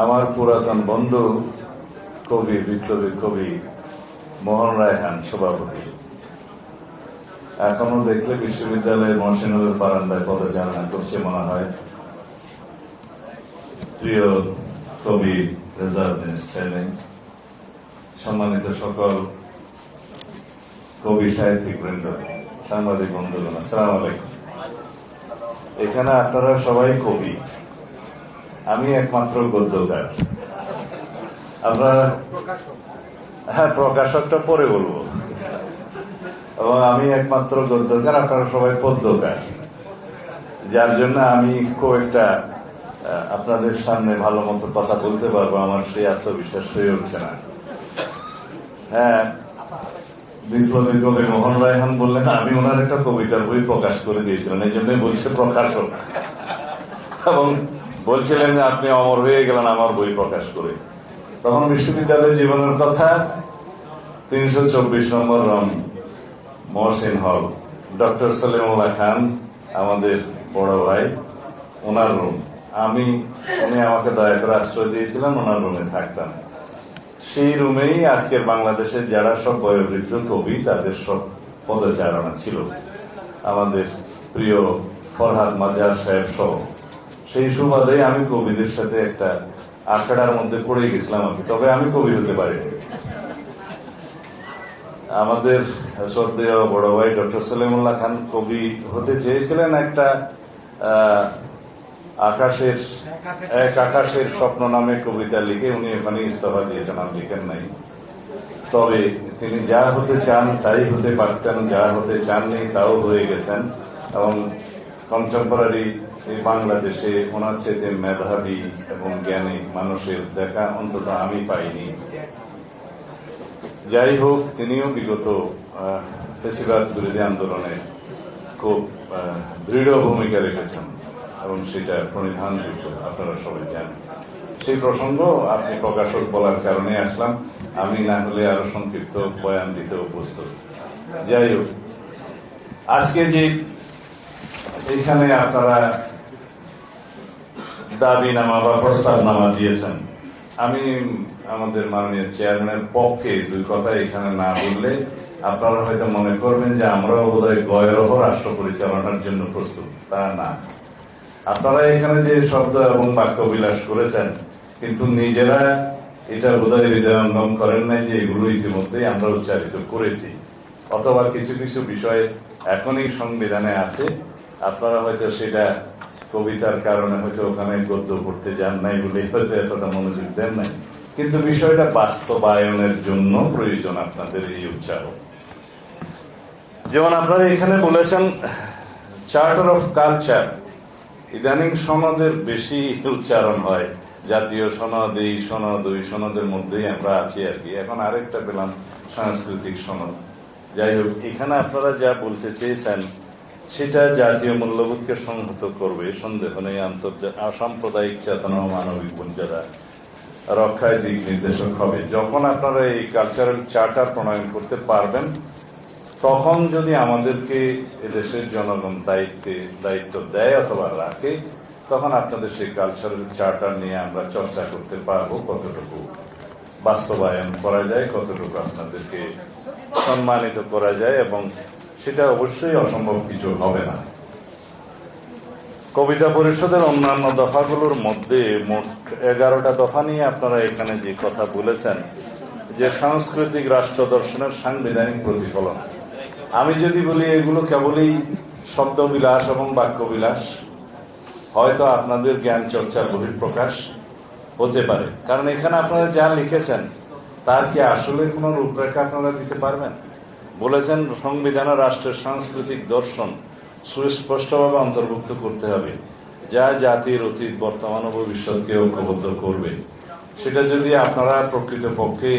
আমার পুরাতন বন্ধু, কবি, বিপ্লবী কবি মোহন রায়হান, সভাপতি। এখনও দেখলে বিশ্ববিদ্যালয়ের মহসিনুলের বারান্দায় পদচারণা করছে মনে হয়। প্রিয় কবি রেজাউদ্দিন সম্মানিত সকল কবি সাহিত্যিক বৃন্দ, সাংবাদিক বন্ধুগণ, আসসালাম আলাইকুম। এখানে আপনারা সবাই কবি। আমি একমাত্র গদ্যকার। আমরা হ্যাঁ প্রকাশকটা পরে বলব। এবং আমি একমাত্র গদ্যকার, আপনারা সবাই পদ্যকার। যার জন্য আমি খুব একটা আপনাদের সামনে ভালো মতো কথা বলতে পারব, আমার সেই আত্মবিশ্বাস হয়ে উঠছে না। হ্যাঁ বিপ্লবী কবি মোহন রায়হান বললেন, আমি ওনার একটা কবিতার বই প্রকাশ করে দিয়েছিলাম, এই জন্যই বলছে প্রকাশক। এবং বলছিলেন যে আপনি অমর হয়ে গেলেন আমার বই প্রকাশ করে। তখন বিশ্ববিদ্যালয় জীবনের কথা, তিনশো চব্বিশ নম্বর রং, মহসিন হল। ডক্টর সলিমুল্লাহ খান, আমাদের বড় ভাই, ওনার রুম। আমি, উনি আমাকে দয়া করে আশ্রয় দিয়েছিলেন, ওনার রুমে থাকতাম। সেই রুমেই আজকের বাংলাদেশের যারা সব বয়োবৃদ্ধ কবি, তাদের সব পদচারণা ছিল। আমাদের প্রিয় ফরহাদ মাজার সাহেব সহ সেই সুবাদে আমি কবিদের সাথে একটা আখড়ার মধ্যে পড়ে গেছিলাম আমি, তবে আমি কবি হতে পারিনি। আমাদের শ্রদ্ধেয় বড় ভাই ডক্টর সলিমুল্লাহ খান কবি হতে চেয়েছিলেন একটা আকাশের, এক আকাশের স্বপ্ন নামে কবিতা লিখে উনি এখানে ইস্তফা দিয়েছেন আর লিখেন নাই। তবে তিনি যা হতে চান তাই হতে পারতেন, যা হতে চাননি তাও হয়ে গেছেন। এবং কন্টেম্পোরারি এই বাংলাদেশে ওনার চেয়ে মেধাবী এবং জ্ঞানী মানুষের দেখা অন্তত আমি পাইনি। যাই হোক, তিনিও বিগত ফেসিবাদ বিরোধী আন্দোলনে খুব দৃঢ় ভূমিকা রেখেছেন এবং সেটা প্রণিধানযোগ্য, আপনারা সবাই জানেন। সেই প্রসঙ্গ আপনি প্রকাশক বলার কারণে আসলাম। আমি না হলে আরও সংক্ষিপ্ত বয়ান দিতে অভ্যস্ত যাই হোক, আজকে যে এখানে আপনারা দাবিনামা বা প্রস্তাবনামা দিয়েছেন। আমি আমাদের মাননীয় চেয়ারম্যানের পক্ষে দুই কথা এখানে না বললে আপনারা হয়তো মনে করবেন যে আমরাও বোধহয় গয়েরহ রাষ্ট্র পরিচালনার জন্য প্রস্তুত, তা না। আপনারা এখানে যে শব্দ এবং বাক্য বিলাস করেছেন, কিন্তু নিজেরা এটা বোধহয় হৃদয়ঙ্গম করেন নাই যে এগুলো ইতিমধ্যে আমরা উচ্চারিত করেছি। অথবা কিছু কিছু বিষয় এখনই সংবিধানে আছে, আপনারা হয়তো সেটা কবিতার কারণে হয়তো ওখানে গদ্য পড়তে যান নাই বলে হয়তো এতটা মনোযোগ দেন নাই। কিন্তু বিষয়টা বাস্তবায়নের জন্য প্রয়োজন আপনাদের এই উচ্চারণ যেমন আপনারা এখানে বলেছেন চার্টার অফ কালচার ইদানিং সনদের বেশি উচ্চারণ হয়। জাতীয় সনদ, এই সনদ, ওই সনদের মধ্যেই আমরা আছি আর কি। এখন আরেকটা পেলাম সাংস্কৃতিক সনদ। যাই হোক, এখানে আপনারা যা বলতে চেয়েছেন সেটা জাতীয় মূল্যবোধকে সংহত করবে, সন্দেহ নেই অসাম্প্রদায়িক চেতনা মানবিক মর্যাদা রক্ষায় দিক নির্দেশক হবে। যখন আপনারা এই কালচারাল চার্টার প্রণয়ন করতে পারবেন, তখন যদি আমাদেরকে এদেশের জনগণ দায়িত্বে, দায়িত্ব দেয় অথবা রাখে, তখন আপনাদের সেই কালচারাল চার্টার নিয়ে আমরা চর্চা করতে পারব কতটুকু বাস্তবায়ন করা যায়, কতটুকু আপনাদেরকে সম্মানিত করা যায় এবং সেটা অবশ্যই অসম্ভব কিছু হবে না। কবিতা পরিষদের অন্যান্য দফাগুলোর মধ্যে মোট এগারোটা দফা নিয়ে আপনারা এখানে যে কথা বলেছেন, যে সাংস্কৃতিক রাষ্ট্র দর্শনের সাংবিধানিক প্রতিফলন। আমি যদি বলি, এগুলো কেবলই শব্দবিলাস এবং বাক্যবিলাস হয়তো আপনাদের জ্ঞান চর্চার বহিঃপ্রকাশ হতে পারে। কারণ এখানে আপনারা যা লিখেছেন, তার কি আসলে কোন রূপরেখা আপনারা দিতে পারবেন? বলেছেন, সংবিধানে রাষ্ট্রের সাংস্কৃতিক দর্শন সুস্পষ্টভাবে অন্তর্ভুক্ত করতে হবে, যা জাতির অতীত, বর্তমান ও ভবিষ্যৎকে ঐক্যবদ্ধ করবে। সেটা যদি আপনারা প্রকৃতপক্ষে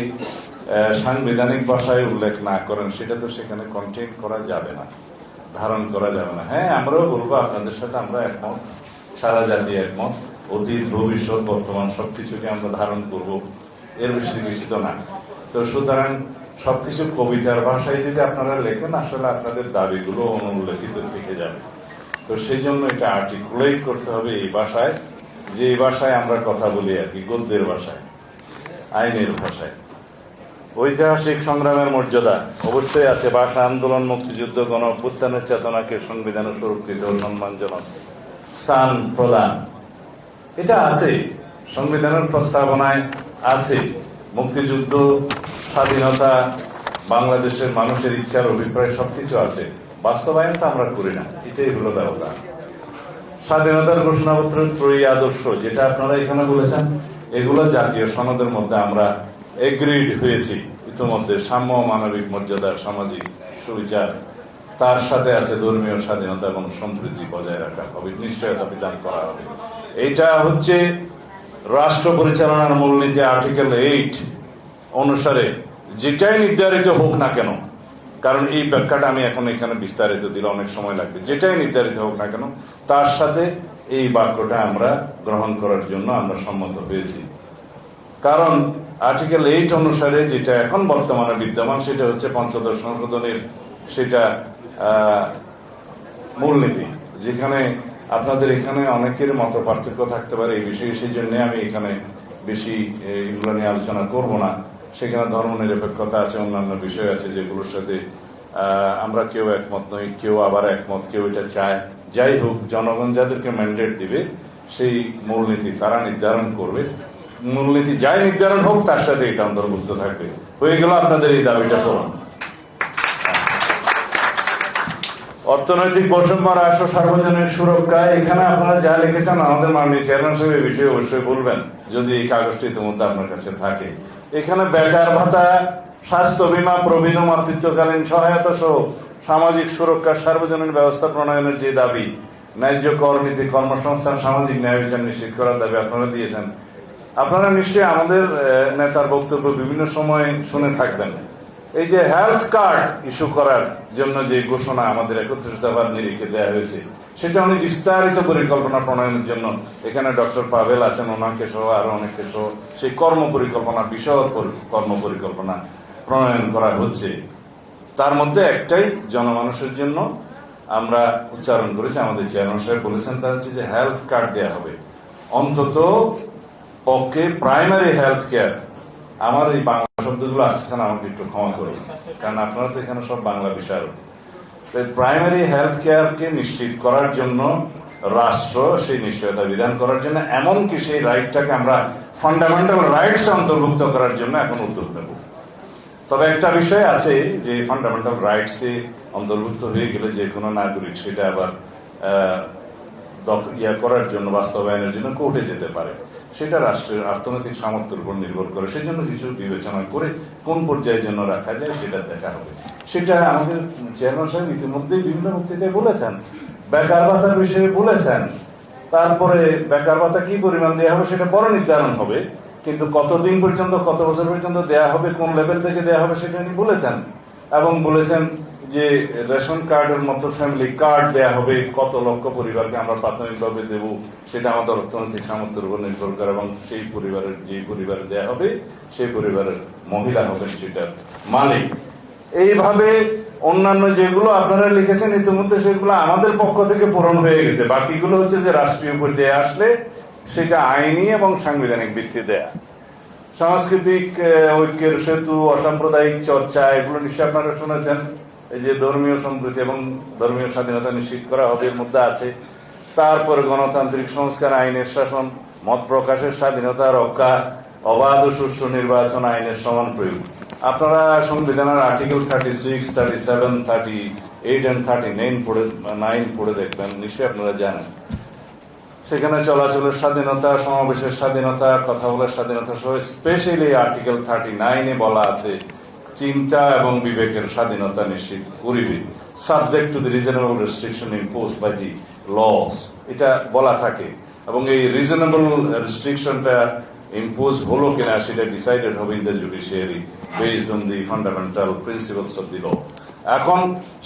সাংবিধানিক ভাষায় উল্লেখ না করেন, সেটা তো সেখানে কন্টেন করা যাবে না, ধারণ করা যাবে না। হ্যাঁ আমরাও বলব, আপনাদের সাথে আমরা একমত, সারা জাতি একমত, অতীত, ভবিষ্যৎ, বর্তমান সবকিছুকে আমরা ধারণ করব, এর বেশি কিছু তো না। তো সুতরাং সবকিছু কবিতার ভাষায় যদি আপনারা লেখেন, আসলে আপনাদের দাবিগুলো অনুল্লেখিত থেকে যাবে। তো সেই জন্য এটা আর্টিকুলেট করতে হবে এই ভাষায়, যে এই ভাষায় আমরা কথা বলি আর কি, গদ্যের ভাষায়, আইনের ভাষায়। ঐতিহাসিক সংগ্রামের মর্যাদা অবশ্যই আছে। ভাষা আন্দোলন, মুক্তিযুদ্ধ গণ অভ্যুত্থানের চেতনাকে সংবিধানে সুরক্ষিত ও সম্মানজনক স্থান প্রদান। এটা আছে, সংবিধানের প্রস্তাবনায় আছে। মুক্তিযুদ্ধ, স্বাধীনতা, বাংলাদেশের মানুষের ইচ্ছার অভিপ্রায় সবকিছু আছে। বাস্তবায়ন তো আমরা করি না, এটাই হলো ব্যবধান স্বাধীনতার ঘোষণাপত্র ত্রয়ী আদর্শ, যেটা আপনারা এখানে বলেছেন, এগুলো জাতীয় সনদের মধ্যে আমরা এগ্রিড হয়েছি। ইতিমধ্যে সাম্য মানবিক মর্যাদা, সামাজিক সুবিচার, তার সাথে আছে ধর্মীয় স্বাধীনতা এবং সম্প্রীতি বজায় রাখা। হবে নিশ্চয়তা বিধান করা হবে। এটা হচ্ছে রাষ্ট্র পরিচালনার মূলনীতি আর্টিকেল এইট অনুসারে যেটাই নির্ধারিত হোক না কেন, কারণ এই ব্যাখ্যাটা আমি এখন এখানে বিস্তারিত দিলে অনেক সময় লাগবে, যেটাই নির্ধারিত হোক না কেন, তার সাথে এই বাক্যটা আমরা গ্রহণ করার জন্য আমরা সম্মত হয়েছি। কারণ আর্টিকেল এইট অনুসারে যেটা এখন বর্তমানে বিদ্যমান, সেটা হচ্ছে পঞ্চদশ সংশোধনের সেটা মূলনীতি, যেখানে আপনাদের এখানে অনেকের মত পার্থক্য থাকতে পারে এই বিষয়ে, সেই জন্য আমি এখানে বেশি এগুলো নিয়ে আলোচনা করব না। সেখানে ধর্ম নিরপেক্ষতা আছে, অন্যান্য বিষয় আছে যেগুলোর সাথে আমরা কেউ একমত নই, কেউ আবার একমত, কেউ এটা চায়। যাই হোক, জনগণ যাদেরকে ম্যান্ডেট দিবে, সেই মূলনীতি তারা নির্ধারণ করবে। মূলনীতি যাই নির্ধারণ হোক, তার সাথে এটা অন্তর্ভুক্ত থাকবে। হয়ে গেল আপনাদের এই দাবিটা পূরণ। অর্থনৈতিক বৈষম্য রাষ্ট্র সার্বজনীন সুরক্ষা, এখানে আপনারা যা লিখেছেন, আমাদের মাননীয় চেয়ারম্যান সাহেব বিষয়ে অবশ্যই বলবেন, যদি এই কাগজটি ইতিমধ্যে আপনার কাছে থাকে। এখানে বেকার ভাতা, স্বাস্থ্য বীমা, প্রবীণ মাতৃত্বকালীন সহায়তা সহ সামাজিক সুরক্ষা, সার্বজনীন ব্যবস্থা প্রণয়নের যে দাবি, ন্যায্য কর কর্মসংস্থান, সামাজিক ন্যায় বিচার নিশ্চিত করার দাবি আপনারা দিয়েছেন। আপনারা নিশ্চয়ই আমাদের নেতার বক্তব্য বিভিন্ন সময় শুনে থাকবেন। এই যে হেলথ কার্ড ইস্যু করার জন্য যে ঘোষণা আমাদের একত্রিশ দফার নিরিখে দেওয়া হয়েছে, সেটা অনেক বিস্তারিত পরিকল্পনা প্রণয়নের জন্য এখানে ডক্টর পাভেল আছেন, ওনাকে সহ আরও অনেকে সহ সেই কর্ম পরিকল্পনা, বিশদ কর্ম পরিকল্পনা প্রণয়ন করা হচ্ছে। তার মধ্যে একটাই জনমানুষের জন্য আমরা উচ্চারণ করেছি, আমাদের চেয়ারম্যান সাহেব বলেছেন তা হচ্ছে যে হেলথ কার্ড দেওয়া হবে। অন্তত পক্ষে প্রাইমারি হেলথ কেয়ার আমার এই বাংলা শব্দগুলো আসছে না, আমাকে একটু ক্ষমা করুন। কারণ আপনারা তো এখানে সব বাংলা বিষয় প্রাইমারি হেলথ কেয়ারকে নিশ্চিত করার জন্য রাষ্ট্র সেই নিশ্চয়তা বিধান করার জন্য, এমনকি সেই রাইটটাকে আমরা ফান্ডামেন্টাল রাইটস অন্তর্ভুক্ত করার জন্য এখন উদ্যোগ নেব। তবে একটা বিষয় আছে যে ফান্ডামেন্টাল রাইটস এ অন্তর্ভুক্ত হয়ে গেলে যে কোনো নাগরিক সেটা আবার ইয়া করার জন্য, বাস্তবায়নের জন্য কোর্টে যেতে পারে। সেটা রাষ্ট্রের অর্থনৈতিক সামর্থ্যের উপর নির্ভর করে। সেই জন্য কিছু বিবেচনা করে কোন পর্যায়ের জন্য রাখা যায় সেটা দেখা হবে। সেটা আমাদের চেয়ারম্যান সাহেব ইতিমধ্যেই বিভিন্ন বক্তৃতায় বলেছেন। বেকার ভাতার বিষয়ে বলেছেন। তারপরে বেকার ভাতা কি পরিমাণ দেওয়া হবে সেটা বড় নির্ধারণ হবে। কিন্তু কতদিন পর্যন্ত, কত বছর পর্যন্ত দেয়া হবে, কোন লেভেল থেকে দেয়া হবে সেটা উনি বলেছেন। এবং বলেছেন যে রেশন কার্ডের মতো ফ্যামিলি কার্ড দেয়া হবে, কত লক্ষ পরিবারকে আমরা প্রাথমিকভাবে দেব, সেটা আমাদের অর্থনৈতিক সামর্থ্যের উপর নির্ভর করে এবং সেই পরিবারের যে পরিবারে দেয়া হবে, সেই পরিবারের মহিলা হবেন সেটার মালিক। এইভাবে অন্যান্য যেগুলো আপনারা লিখেছেন ইতিমধ্যে, সেগুলো আমাদের পক্ষ থেকে পূরণ হয়ে গেছে। বাকিগুলো হচ্ছে যে রাষ্ট্রীয় পর্যায়ে আসলে সেটা আইনি এবং সাংবিধানিক ভিত্তি দেয়া। সাংস্কৃতিক ঐক্যের সেতু, অসাম্প্রদায়িক চর্চা, এগুলো নিশ্চয়ই আপনারা শুনেছেন। যে ধর্মীয় সম্প্রীতি এবং ধর্মীয় স্বাধীনতা নিশ্চিত করা হবে এর মধ্যে আছে। তারপরে গণতান্ত্রিক সংস্কার, আইনের শাসন, মত প্রকাশের স্বাধীনতা রক্ষা, অবাধ ও সুষ্ঠু নির্বাচন, আইনের সমান প্রয়োগ। আপনারা সংবিধানের article thirty six thirty seven thirty eight and thirty nine পড়ে নাইন পড়ে দেখবেন, নিশ্চয়ই আপনারা জানেন। সেখানে চলাচলের স্বাধীনতা, সমাবেশের স্বাধীনতা, কথা বলার স্বাধীনতা সহ স্পেশালি আর্টিকেল থার্টি নাইনে বলা আছে। চিন্তা এবং বিবেকের স্বাধীনতা নিশ্চিত করিবে। Subject to the reasonable restriction impose by the laws এটা বলা থাকে। এবং এই রিজনেবল রেস্ট্রিকশনটা ইম্পোজ হলো কিনা সেটা ডিসাইডেড হবে in the judiciary based on the fundamental principles of the law এখন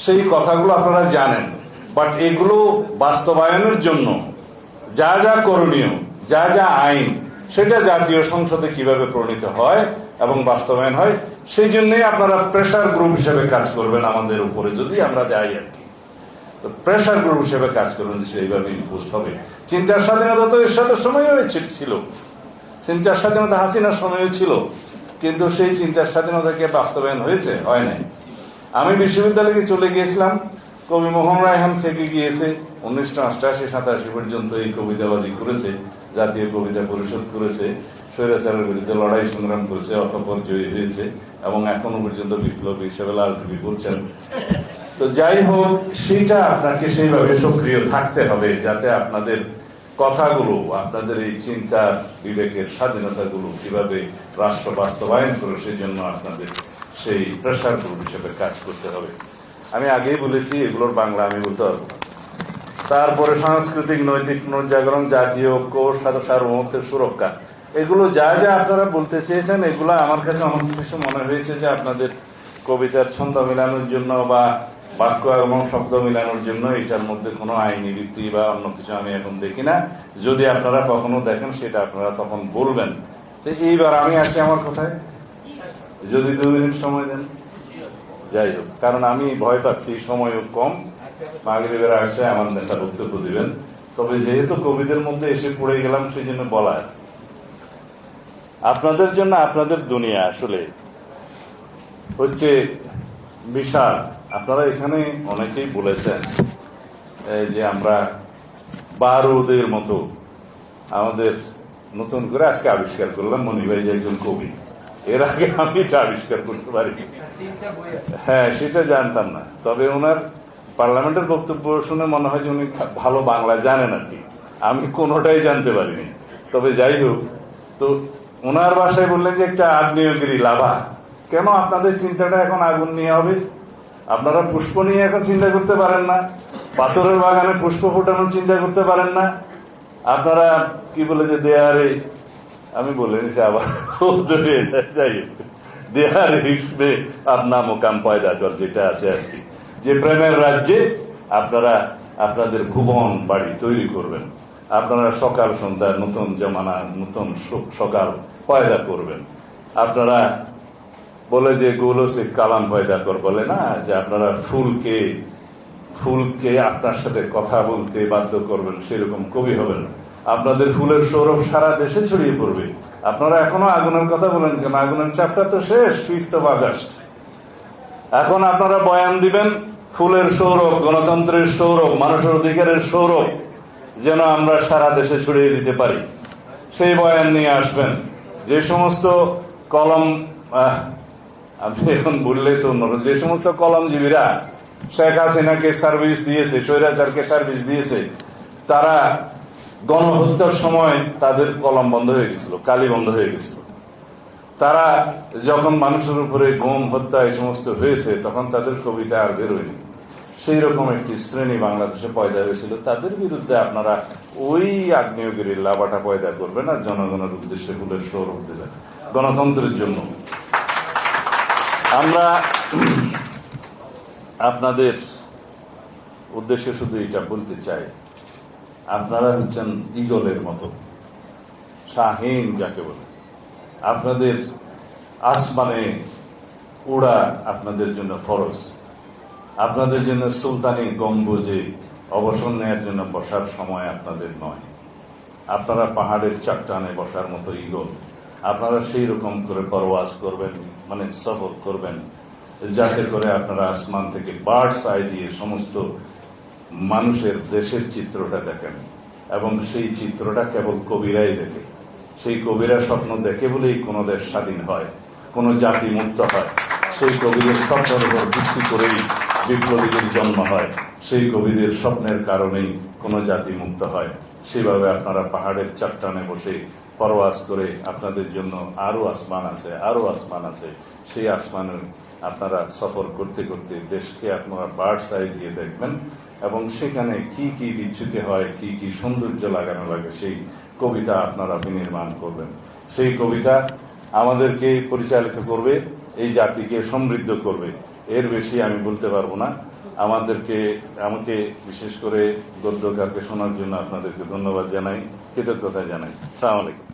সেই কথাগুলো আপনারা জানেন। বাট এগুলো বাস্তবায়নের জন্য যা যা করণীয়, যা যা আইন, সেটা জাতীয় সংসদে কীভাবে প্রণীত হয় এবং বাস্তবায়ন হয়, সেই জন্যই আপনারা প্রেশার গ্রুপ হিসেবে কাজ করবেন আমাদের উপরে, যদি আমরা যাই আর কি। তো প্রেশার গ্রুপ হিসেবে কাজ করবেন সেইভাবে ইম্পোস্ট হবে। চিন্তার স্বাধীনতা তো এরশাদের সময়ও ছিল। চিন্তার স্বাধীনতা হাসিনার সময়ও ছিল। কিন্তু সেই চিন্তার স্বাধীনতাকে বাস্তবায়ন হয়েছে? হয় নাই। আমি বিশ্ববিদ্যালয়ে চলে গিয়েছিলাম। কবি মোহন রায়হান থেকে গিয়েছে। উনিশশো অষ্টাশি সাতাশি পর্যন্ত এই কবিতাবাজি করেছে, জাতীয় কবিতা পরিষদ করেছে। স্বৈরাচারের বিরুদ্ধে লড়াই সংগ্রাম করেছে অতপর জয়ী হয়েছে, এবং এখনও পর্যন্ত বিপ্লবী হিসেবে লালটুপি করছেন। তো যাই হোক সেটা আপনাকে সেইভাবে সক্রিয় থাকতে হবে, যাতে আপনাদের কথাগুলো, আপনাদের এই চিন্তার বিবেকের স্বাধীনতাগুলো কীভাবে রাষ্ট্র বাস্তবায়ন করে সেই জন্য আপনাদের সেই প্রেশার গ্রুপ হিসেবে কাজ করতে হবে। আমি আগেই বলেছি, এগুলোর বাংলা আমি বলতে পারব তারপরে সাংস্কৃতিক, নৈতিক পুনর্জাগরণ, জাতীয় ঐক্য সার- সার্বভৌমত্বের সুরক্ষা এগুলো যা যা আপনারা বলতে চেয়েছেন, এগুলো আমার কাছে অনেক কিছু মনে হয়েছে যে আপনাদের কবিতার ছন্দ মেলানোর জন্য বা বাক্য এবং শব্দ মেলানোর জন্য এটার মধ্যে কোনো আইনি ভিত্তি বা অন্য কিছু আমি এখন দেখি না। যদি আপনারা কখনো দেখেন, সেটা আপনারা তখন বলবেন। তো এইবার আমি আছি আমার কথায়। যদি দু মিনিট সময় দেন। যাই হোক, কারণ আমি ভয় পাচ্ছি, সময়ও কম। মাগরিবের আসে আমার নেতা বক্তব্য দিবেন। তবে যেহেতু কবিদের মধ্যে এসে পড়ে গেলাম সেই জন্য বলার আপনাদের জন্য আপনাদের দুনিয়া আসলে হচ্ছে বিশাল। আপনারা এখানে অনেকেই বলেছেন যে আমরা বারোদের মতো আমাদের নতুন করে আজকে আবিষ্কার করলাম মনিভাই যে একজন কবি। এর আগে আমি এটা আবিষ্কার করতে পারিনি হ্যাঁ সেটা জানতাম না। তবে ওনার পার্লামেন্টের বক্তব্য শুনে মনে হয় যে উনি ভালো বাংলা জানেন আর কি। আমি কোনোটাই জানতে পারিনি। তবে যাই হোক, তো ওনার বাসায় বললেন যে একটা আগ্নেয়গিরি লাভা। কেন আপনাদের চিন্তাটা এখন আগুন নিয়ে হবে? আপনারা পুষ্প নিয়ে এখন চিন্তা করতে পারেন না। পাথরের বাগানে পুষ্প ফোটানোর চিন্তা করতে পারেন না। আপনারা কি বলে যে দেয়ারে, আমি বলিনি সে আবার যাই হিসবে আপনা মোকাম পয়দা যেটা আছে আর কি। যে প্রেমের রাজ্যে আপনারা আপনাদের ভুবন বাড়ি তৈরি করবেন। আপনারা সকাল সন্ধ্যা নতুন জমানা, নতুন সকাল পয়দা করবেন। আপনারা বলে যে গুলো সে কালাম পয়দা কর বলে না, যে আপনারা ফুলকে ফুলকে আপনার সাথে কথা বলতে বাধ্য করবেন, সেরকম কবি হবেন আপনাদের ফুলের সৌরভ সারা দেশে ছড়িয়ে পড়বে। আপনারা এখনও আগুনের কথা বলেন কেন? আগুনের চাপটা তো শেষ ফিফথ অফ আগস্ট এখন আপনারা বয়ান দিবেন, ফুলের সৌরভ, গণতন্ত্রের সৌরভ, মানুষের অধিকারের সৌরভ, যেন আমরা সারা দেশে ছড়িয়ে দিতে পারি। সেই বয়ান নিয়ে আসবেন। যে সমস্ত কলম আপনি এখন বললে তো অন্যরকম। যে সমস্ত কলমজীবীরা শেখ হাসিনাকে সার্ভিস দিয়েছে, স্বৈরাচারকে সার্ভিস দিয়েছে, তারা গণহত্যার সময় তাদের কলম বন্ধ হয়ে গেছিল, কালি বন্ধ হয়ে গেছিল তারা যখন মানুষের উপরে গুম, হত্যা এই সমস্ত হয়েছে, তখন তাদের কবিতা আর বেরোয়নি সেই রকম একটি শ্রেণি বাংলাদেশে পয়দা হয়েছিল। তাদের বিরুদ্ধে আপনারা ওই আগ্নেয়গিরির লাভাটা পয়দা করবেন আর জনগণের উদ্দেশ্যে ফুলের সৌরভ দেবেন গণতন্ত্রের জন্য। আমরা আপনাদের উদ্দেশ্যে শুধু এটা বলতে চাই। আপনারা হচ্ছেন ইগলের মতো। শাহীন যাকে বলে। আপনাদের আসমানে উড়া আপনাদের জন্য ফরজ। আপনাদের জন্য সুলতানি গম্বুজে অবসর নেওয়ার জন্য বসার সময় আপনাদের নয়। আপনারা পাহাড়ের চারটানে বসার মতো ইগল আপনারা সেই রকম করে পরওয়াজ করবেন মানে সফর করবেন, যাতে করে আপনারা আসমান থেকে বার্ডস আই দিয়ে সমস্ত মানুষের দেশের চিত্রটা দেখেন। এবং সেই চিত্রটা কেবল কবিরাই দেখে। সেই কবিরা স্বপ্ন দেখে বলেই কোনো দেশ স্বাধীন হয়, কোনো জাতি মুক্ত হয়। সেই কবিদের স্বপ্নের উপর ভিত্তি করেই বিপ্লবীদের জন্ম হয়। সেই কবিদের স্বপ্নের কারণেই কোনো জাতি মুক্ত হয়। সেভাবে আপনারা পাহাড়ের চারটানে বসে পরওয়াজ করে আপনাদের জন্য আরও আসমান আছে আরও আসমান আছে। সেই আসমানের আপনারা সফর করতে করতে দেশকে আপনারা বার্ড সাইড দিয়ে দেখবেন এবং সেখানে কি কি বিচ্যুতি হয়, কি কি সৌন্দর্য লাগানো লাগে, সেই কবিতা আপনারা বিনির্মাণ করবেন। সেই কবিতা আমাদেরকে পরিচালিত করবে, এই জাতিকে সমৃদ্ধ করবে। এর বেশি আমি বলতে পারব না। আমাদেরকে, আমাকে বিশেষ করে গদ্যকারকে শোনার জন্য আপনাদেরকে ধন্যবাদ জানাই, কৃতজ্ঞতা জানাই। সালাম আলাইকুম।